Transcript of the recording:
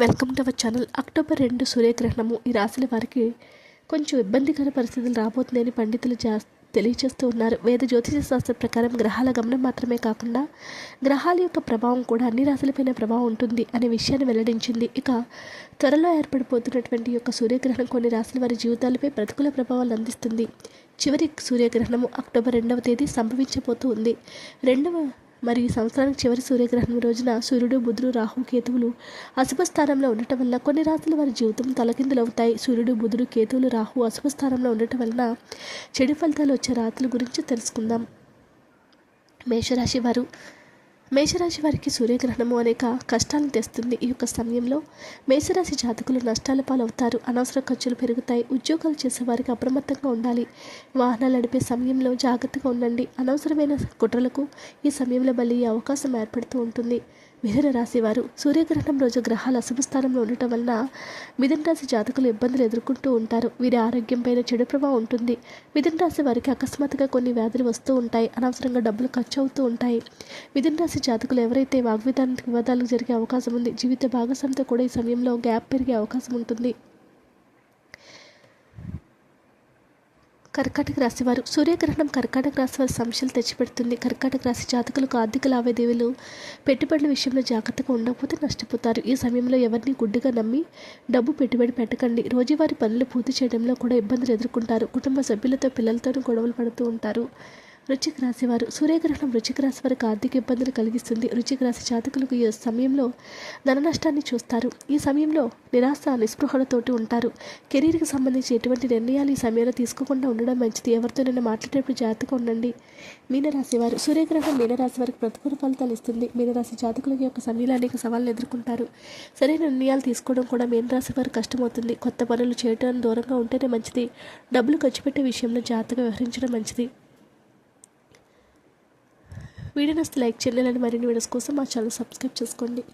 Welcome to our channel October రెండు సూర్యగ్రహణము. ఈ రాశుల వారికి కొంచెం ఇబ్బందికర పరిస్థితులు రాబోతుందని పండితులు జా తెలియజేస్తూ ఉన్నారు. వేద జ్యోతిష శాస్త్ర ప్రకారం గ్రహాల గమనం మాత్రమే కాకుండా గ్రహాల యొక్క ప్రభావం కూడా అన్ని రాశులపైన ప్రభావం ఉంటుంది అనే విషయాన్ని వెల్లడించింది. ఇక త్వరలో ఏర్పడిపోతున్నటువంటి యొక్క సూర్యగ్రహణం కొన్ని రాశుల వారి జీవితాలపై ప్రతికూల ప్రభావాలు అందిస్తుంది. చివరి సూర్యగ్రహణము అక్టోబర్ రెండవ తేదీ సంభవించబోతూ ఉంది. రెండవ మరి ఈ సంవత్సరానికి చివరి సూర్యగ్రహణం రోజున సూర్యుడు బుధుడు రాహు కేతువులు అశుభ స్థానంలో ఉండటం వల్ల కొన్ని రాత్రుల వారి జీవితం తలకిందులవుతాయి. సూర్యుడు బుధుడు కేతువులు రాహు అశుభ స్థానంలో ఉండటం వలన చెడు ఫలితాలు వచ్చే రాత్రుల గురించి తెలుసుకుందాం. మేషరాశి వారు మేషరాశి వారికి సూర్యగ్రహణము అనేక కష్టాలను తెస్తుంది. ఈ యొక్క సమయంలో మేషరాశి జాతకులు నష్టాల పాలవుతారు. అనవసర ఖర్చులు పెరుగుతాయి. ఉద్యోగాలు చేసేవారికి అప్రమత్తంగా ఉండాలి. వాహనాలు నడిపే సమయంలో జాగ్రత్తగా ఉండండి. అనవసరమైన కుట్రలకు ఈ సమయంలో బలి అవకాశం ఏర్పడుతూ ఉంటుంది. మిథున రాశి వారు సూర్యగ్రహణం రోజు గ్రహాలు అశుభస్థానంలో ఉండటం వలన మిథున రాశి జాతకులు ఇబ్బందులు ఎదుర్కొంటూ ఉంటారు. వీరి ఆరోగ్యం పైన చెడు ప్రభావం ఉంటుంది. మిథున రాశి వారికి అకస్మాత్తుగా కొన్ని వ్యాధులు వస్తూ ఉంటాయి. అనవసరంగా డబ్బులు ఖర్చు అవుతూ ఉంటాయి. మిథున రాశి జాతకులు ఎవరైతే వాగ్విధానికి వివాదాలు జరిగే అవకాశం ఉంది జీవిత భాగస్వామితో కూడా ఈ సమయంలో గ్యాప్ పెరిగే అవకాశం ఉంటుంది. కర్కాటక రాశి వారు సూర్యగ్రహణం కర్కాటక రాశి వారి సమస్యలు తెచ్చిపెడుతుంది. కర్కాటక రాశి జాతకులకు ఆర్థిక లావాదేవీలు పెట్టుబడుల విషయంలో జాగ్రత్తగా ఉండకపోతే నష్టపోతారు. ఈ సమయంలో ఎవరిని గుడ్డిగా నమ్మి డబ్బు పెట్టుబడి పెట్టకండి. రోజువారీ పనులు పూర్తి చేయడంలో కూడా ఇబ్బందులు ఎదుర్కొంటారు. కుటుంబ సభ్యులతో పిల్లలతోనూ గొడవలు పడుతూ ఉంటారు. వృచ్చిక రాశి వారు సూర్యగ్రహణం వృచ్చిక రాశి వారికి ఆర్థిక ఇబ్బందులు కలిగిస్తుంది. వృచ్చిక రాశి జాతకులకు ఈ సమయంలో ధన నష్టాన్ని చూస్తారు. ఈ సమయంలో నిరాశ నిస్పృహలతోటి ఉంటారు. కెరీర్కి సంబంధించి ఎటువంటి నిర్ణయాలు ఈ సమయంలో తీసుకోకుండా ఉండడం మంచిది. ఎవరితోనైనా మాట్లాడేటప్పుడు జాగ్రత్తగా ఉండండి. మీనరాశి వారు సూర్యగ్రహణం మీనరాశి వారికి ప్రతికూల ఫలితాలు ఇస్తుంది. మీనరాశి జాతకులకు యొక్క సమయంలో అనేక సవాళ్ళను ఎదుర్కొంటారు. సరైన నిర్ణయాలు తీసుకోవడం కూడా మీనరాశి వారు కష్టమవుతుంది. కొత్త పనులు చేయడం దూరంగా ఉంటేనే మంచిది. డబ్బులు ఖర్చు పెట్టే విషయంలో జాగ్రత్తగా వ్యవహరించడం మంచిది. వీడియో నచ్చితే లైక్ చేయాలని మరిన్ని వీడియోస్ కోసం మా ఛానల్ సబ్స్క్రైబ్ చేసుకోండి.